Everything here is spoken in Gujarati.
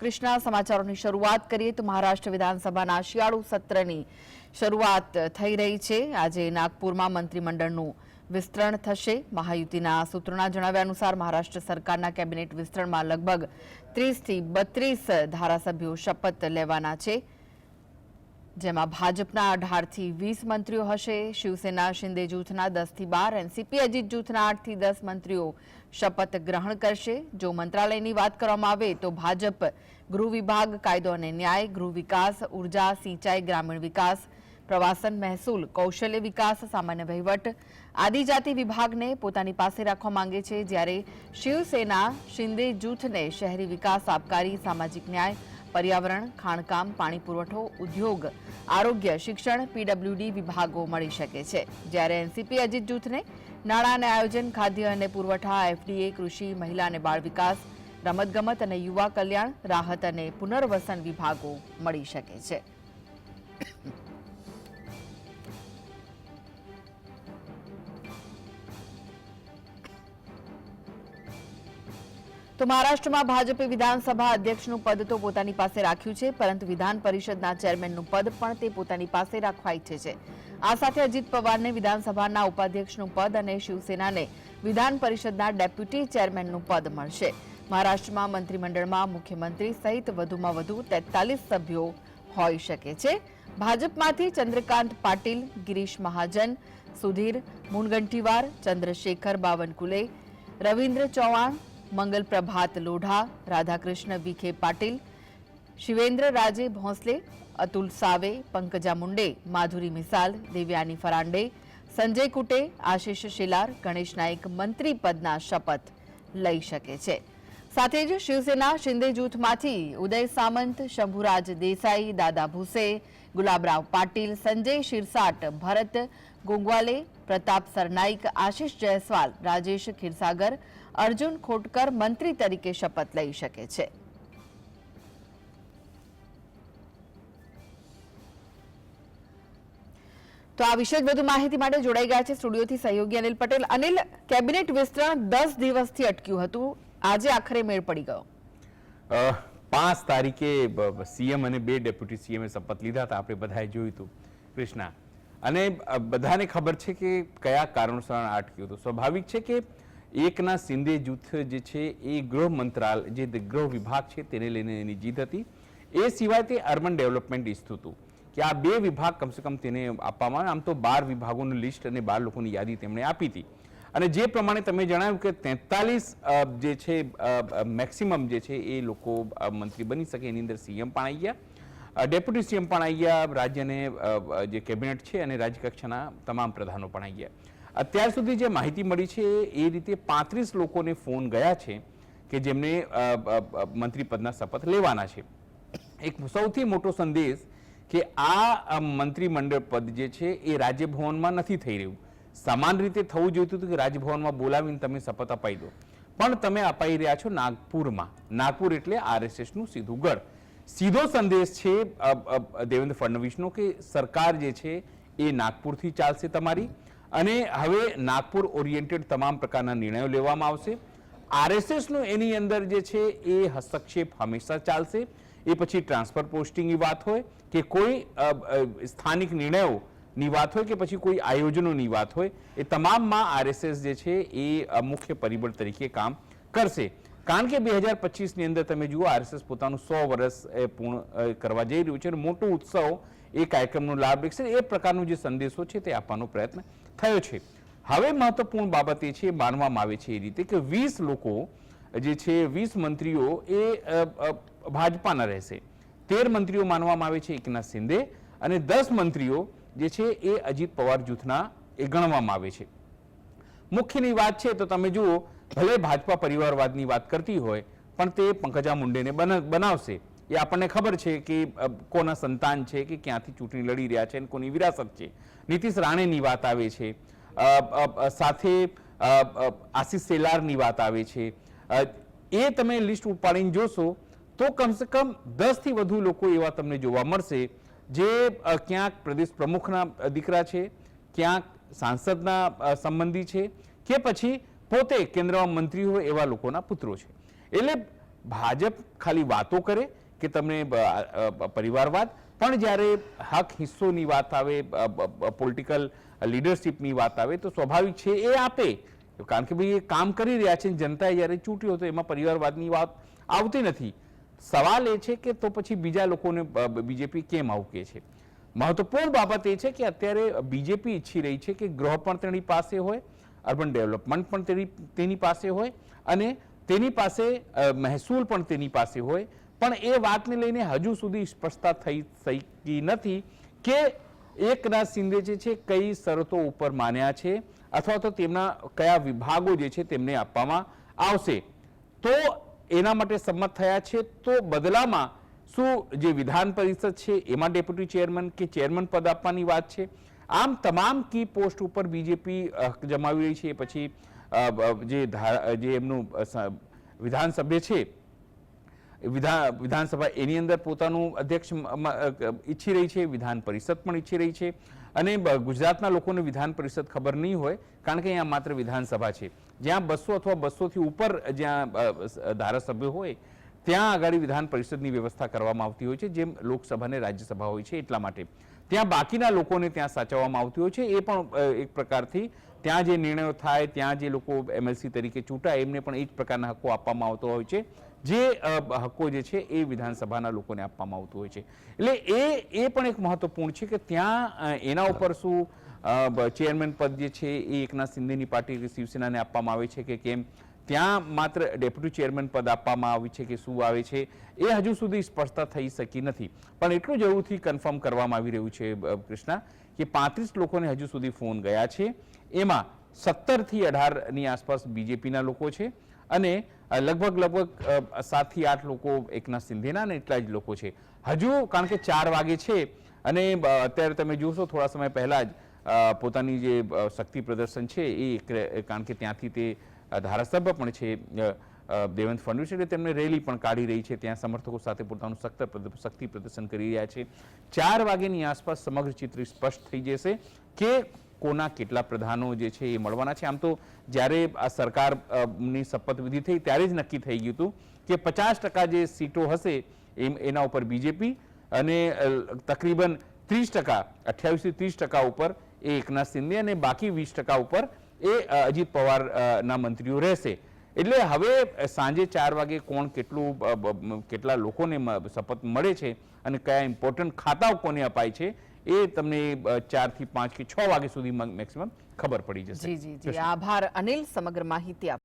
કૃષ્ણા, સમાચારોની શરૂઆત કરીએ તો મહારાષ્ટ્ર વિધાનસભાના શિયાળુ સત્રની શરૂઆત થઈ રહી છે. આજે નાગપુરમાં મંત્રીમંડળનું વિસ્તરણ થશે. મહાયુતિના સૂત્રોના જણાવ્યા અનુસાર મહારાષ્ટ્ર સરકારના કેબિનેટ વિસ્તરણમાં લગભગ ત્રીસથી બત્રીસ ધારાસભ્યો શપથ લેવાના છે. જેમાં ભાજપના અઢારથી વીસ મંત્રીઓ હશે, શિવસેના શિંદે જૂથના દસથી બાર, એનસીપી અજીત જૂથના આઠથી દસ મંત્રીઓ શપથ ગ્રહણ કરશે. જો મંત્રાલયની વાત કરવામાં આવે તો ભાજપ ગૃહ વિભાગ, કાયદો અને ન્યાય, ગૃહ વિકાસ, ઊર્જા, સિંચાઈ, ગ્રામીણ વિકાસ, પ્રવાસન મહેસૂલ, કૌશલ્ય વિકાસ, સામાન્ય વહીવટ આદિજાતિ વિભાગને પોતાની પાસે રાખવા માંગે છે. જ્યારે શિવસેના, શિંદે જૂથને શહેરી વિકાસ, આબકારી, સામાજિક ન્યાય પર્યાવરણ, ખાણકામ, પાણી પુરવઠો, ઉદ્યોગ, આરોગ્ય, શિક્ષણ, પીડબ્લ્યુડી વિભાગો મળી શકે છે. જ્યારે એનસીપી અજીત જૂથને નાણાં અને આયોજન, ખાદ્ય અને પુરવઠા, એફડીએ, કૃષિ, મહિલા અને બાળ વિકાસ, રમતગમત અને યુવા કલ્યાણ, રાહત અને પુનર્વસન વિભાગો મળી શકે છે. તો મહારાષ્ટ્રમાં ભાજપે વિધાનસભા અધ્યક્ષનું પદ તો પોતાની પાસે રાખ્યું છે, પરંતુ વિધાન પરિષદના ચેરમેનનું પદ પણ તે પોતાની પાસે રાખવા ઈચ્છે છે. આ સાથે અજીત પવારને વિધાનસભાના ઉપાધ્યક્ષનું પદ અને શિવસેનાને વિધાન પરિષદના ડેપ્યુટી ચેરમેનનું પદ મળશે. મહારાષ્ટ્રમાં મંત્રીમંડળમાં મુખ્યમંત્રી સહિત વધુમાં વધુ તેતાલીસ સભ્યો હોઈ શકે છે. ભાજપમાંથી ચંદ્રકાંત પાટીલ, ગિરીશ મહાજન, સુધીર મુનગંટીવાર, ચંદ્રશેખર બાવનકુલે, રવિન્દ્ર ચૌહાણ મંગલ પ્રભાત લોઢા, રાધાકૃષ્ણ વિખે પાટીલ, શિવેન્દ્ર રાજે ભોંસલે, અતુલ સાવે, પંકજા મુંડે, માધુરી મિસાલ, દેવ્યાની ફરાંડે, સંજય કુટે, આશિષ શિલાર, ગણેશ નાયક મંત્રી પદના શપથ લઈ શકે છે. સાથે જ શિવસેના શિંદે જૂથમાંથી ઉદય સામંત, શંભુરાજ દેસાઈ, દાદા ભૂસે, ગુલાબરાવ પાટીલ, સંજય શિરસાટ, ભરત ગોંગવાલે, પ્રતાપ સરનાઈક, આશિષ જયસ્વાલ, રાજેશ ખીરસાગર અર્જુન ખોટકર મંત્રી તરીકે શપથ લઈ શકે છે. તો આ વિશે વધુ માહિતી માટે જોડાઈ ગયા છે સ્ટુડિયોથી સહયોગી અનિલ પટેલ. અનિલ, કેબિનેટ વિસ્તરણ દસ દિવસથી અટક્યું હતું. આજે આખરે મેળ પડી ગયો. પાંચ તારીખે સીએમ અને બે ડેપ્યુટી સીએમએ શપથ લીધા હતા. આપણે બધાએ જોયું હતું. કૃષ્ણા. અને બધાને ખબર છે કે કયા કારણોસર અટક્યું હતું. સ્વાભાવિક છે કે એકના સિંધે જૂથ જે છે એ ગૃહ મંત્રાલય જે ગૃહ વિભાગ છે તેને લઈને એની જીત હતી. એ સિવાય તે અર્બન ડેવલપમેન્ટ ઇચ્છતું હતું કે આ બે વિભાગ કમસે કમ તેને આપવામાં આમ તો બાર વિભાગોનું લિસ્ટ અને બાર લોકોની યાદી તેમણે આપી હતી. અને જે પ્રમાણે તમે જણાવ્યું કે તેતાલીસ જે છે મેક્સિમમ જે છે એ લોકો મંત્રી બની શકે. એની અંદર સીએમ પણ આવી ગયા. ડેપ્યુટી સીએમ પણ આવી ગયા. રાજ્યને જે કેબિનેટ છે અને રાજ્યકક્ષાના તમામ પ્રધાનો પણ આવી ગયા. અત્યાર સુધી જે માહિતી મળી છે એ રીતે પાંત્રીસ લોકોને ફોન ગયા છે કે જેમને અ, અ, અ, મંત્રી પદના શપથ લેવાના છે. એક સૌથી મોટો સંદેશ કે આ મંત્રીમંડળ પદ જે છે એ રાજ્યભવનમાં નથી થઈ રહ્યું. સમાન રીતે થવું જોઈતું હતું કે રાજભવનમાં બોલાવીને તમે શપથ અપાઈ દો. પણ તમે અપાઈ રહ્યા છો નાગપુરમાં. નાગપુર એટલે આરએસએસનું સીધું ગઢ. સીધો સંદેશ છે દેવેન્દ્ર ફડણવીસનો કે સરકાર જે છે એ નાગપુરથી ચાલશે તમારી. અને હવે નાગપુર ઓરિએન્ટેડ તમામ પ્રકારના નિર્ણયો લેવામાં આવશે. આરએસએસનો એની અંદર જે છે એ હસ્તક્ષેપ હંમેશા ચાલશે. એ પછી ટ્રાન્સફર પોસ્ટિંગની વાત હોય કે કોઈ સ્થાનિક નિર્ણયોની વાત હોય કે પછી કોઈ આયોજનોની વાત હોય, એ તમામમાં આરએસએસ જે છે એ મુખ્ય પરિબળ તરીકે કામ કરશે. કારણ કે બે હજાર પચીસની અંદર તમે જુઓ, આરએસએસ પોતાનું સો વર્ષ પૂર્ણ કરવા જઈ રહ્યું છે અને મોટો ઉત્સવ એ કાર્યક્રમનો લાભ લેશે. એ પ્રકારનો જે સંદેશો છે તે આપવાનો પ્રયત્ન થયો છે. હવે મહત્વપૂર્ણ બાબત એ છે, માનવામાં આવે છે એ રીતે કે વીસ લોકો, જે છે, વીસ મંત્રીઓ એ ભાજપાના રહેશે. તેર મંત્રીઓ માનવામાં આવે છે એકનાથ શિંદે અને દસ મંત્રીઓ જે છે એ અજીત પવાર જૂથના એ ગણવામાં આવે છે. મુખ્યની વાત છે તો તમે જુઓ, ભલે ભાજપા પરિવારવાદની વાત કરતી હોય, પણ તે પંકજા મુંડેને બન- બનાવશે. એ આપણને ખબર છે કે કોના સંતાન છે કે ક્યાંથી ચૂંટણી લડી રહ્યા છે અને કોની વિરાસત છે. નીતિશ રાણેની વાત આવે છે. સાથે આશિષ સેલારની વાત આવે છે. એ તમે લિસ્ટ ઉપાડીને જોશો તો કમસે કમ દસથી વધુ લોકો એવા તમને જોવા મળશે જે ક્યાંક પ્રદેશ પ્રમુખના દીકરા છે, ક્યાંક સાંસદના સંબંધી છે કે પછી પોતે કેન્દ્રમાં મંત્રી હોય એવા લોકોના પુત્રો છે. એટલે ભાજપ ખાલી વાતો કરે કે તમને પરિવારવાદ? પણ જ્યારે હક હિસ્સોની વાત આવે પોલિટિકલ લીડરશિપની વાત આવે, તો સ્વાભાવિક છે એ આપે. કારણ કે ભાઈ એ કામ કરી રહ્યા છે જનતાએ જ્યારે ચૂંટ્યો તો એમાં પરિવારવાદની વાત આવતી નથી. સવાલ એ છે કે તો પછી બીજા લોકોને બીજેપી કેમ આવું કે છે? મહત્વપૂર્ણ બાબત એ છે કે અત્યારે બીજેપી ઈચ્છી રહી છે કે ગૃહ પણ તેની પાસે હોય, અર્બન ડેવલપમેન્ટ પણ તેની તેની પાસે હોય અને તેની પાસે મહેસૂલ પણ તેની પાસે હોય પણ એ વાતને લઈને હજુ સુધી સ્પષ્ટતા થઈ શકી નથી કે એકનાથ શિંદે જે છે કઈ શરતો ઉપર માન્યા છે અથવા તો તેમના કયા વિભાગો જે છે તેમને આપવામાં આવશે. તો એના માટે સંમત થયા છે. તો બદલામાં શું જે વિધાન પરિષદ છે એમાં ડેપ્યુટી ચેરમેન કે ચેરમેન પદ આપવાની વાત છે? આમ તમામ કી પોસ્ટ ઉપર બીજેપી જમાવી રહી છે. પછી જે જે એમનું વિધાનસભ્ય છે વિધાન, વિધાનસભા એની અંદર પોતાનું અધ્યક્ષ ઈચ્છી રહી છે, વિધાન પરિષદ પણ ઈચ્છી રહી છે અને ગુજરાતના લોકોને વિધાન પરિષદ ખબર નહીં હોય કારણ કે અહીંયા માત્ર વિધાનસભા છે. જ્યાં બસો અથવા બસોથી ઉપર જ્યાં ધારાસભ્યો હોય ત્યાં આગળ વિધાન પરિષદની વ્યવસ્થા કરવામાં આવતી હોય છે, જેમ લોકસભા અને રાજ્યસભા હોય છે એટલા માટે. ત્યાં બાકીના લોકોને ત્યાં સાચવવામાં આવતી હોય છે, એ પણ એક પ્રકારથી ત્યાં જે નિર્ણયો થાય, ત્યાં જે લોકો એમએલસી તરીકે ચૂંટાય, એમને પણ એ જ પ્રકારના હક્કો આપવામાં આવતો હોય છે. જે હક્કો જે છે એ વિધાનસભાના લોકોને આપવામાં આવતું હોય છે. એટલે એ એ પણ એક મહત્વપૂર્ણ છે કે ત્યાં એના ઉપર શું ચેરમેન પદ જે છે એ એકનાથ શિંદેની પાર્ટી શિવસેનાને આપવામાં આવે છે કે કેમ, ત્યાં માત્ર ડેપ્યુટી ચેરમેન પદ આપવામાં આવ્યું છે કે શું આવે છે, એ હજુ સુધી સ્પષ્ટતા થઈ શકી નથી. પણ એટલું જરૂરથી કન્ફર્મ કરવામાં આવી રહ્યું છે કૃષ્ણા, કે પાંત્રીસ લોકોને હજુ સુધી ફોન ગયા છે. એમાં સત્તર અઢારની આસપાસ બીજેપીના લોકો છે અને લગભગ લગભગ સાતથી આઠ લોકો એકના સિંધેના અને એટલા જ લોકો છે. હજુ, કારણ કે ચાર વાગે છે અને અત્યારે તમે જોશો થોડા સમય પહેલાં જ પોતાની જે શક્તિ પ્રદર્શન છે એ કારણ કે ત્યાંથી તે ધારાસભ્ય પણ છે દેવંત ફડણવીસ એટલે તેમને રેલી પણ કાઢી રહી છે. ત્યાં સમર્થકો સાથે પોતાનું સખ્ત શક્તિ પ્રદર્શન કરી રહ્યા છે. ચાર વાગ્યાની આસપાસ સમગ્ર ચિત્ર સ્પષ્ટ થઈ જશે કે કોના કેટલા પ્રધાનો જે છે એ મળવાના છે. આમ તો જ્યારે આ સરકારની શપથવિધિ થઈ ત્યારે જ નક્કી થઈ ગયું હતું કે પચાસ ટકા જે સીટો હશે એમ એના ઉપર બીજેપી અને તકરીબન ત્રીસ ટકા, અઠ્યાવીસથી ત્રીસ ટકા ઉપર એ એકનાથ શિંદે અને બાકી વીસ ટકા ઉપર એ અજીત પવારના મંત્રીઓ રહેશે. એટલે હવે સાંજે ચાર વાગે કોણ કેટલું કેટલા લોકોને શપથ મળે છે અને કયા ઇમ્પોર્ટન્ટ ખાતાઓ કોને અપાય છે એ તમને ચારથી પાંચ કે છ વાગ્યા સુધી મેક્સિમમ ખબર પડી જશે. જી જી જી. આભાર અનિલ. સમગ્ર માહિતી આપ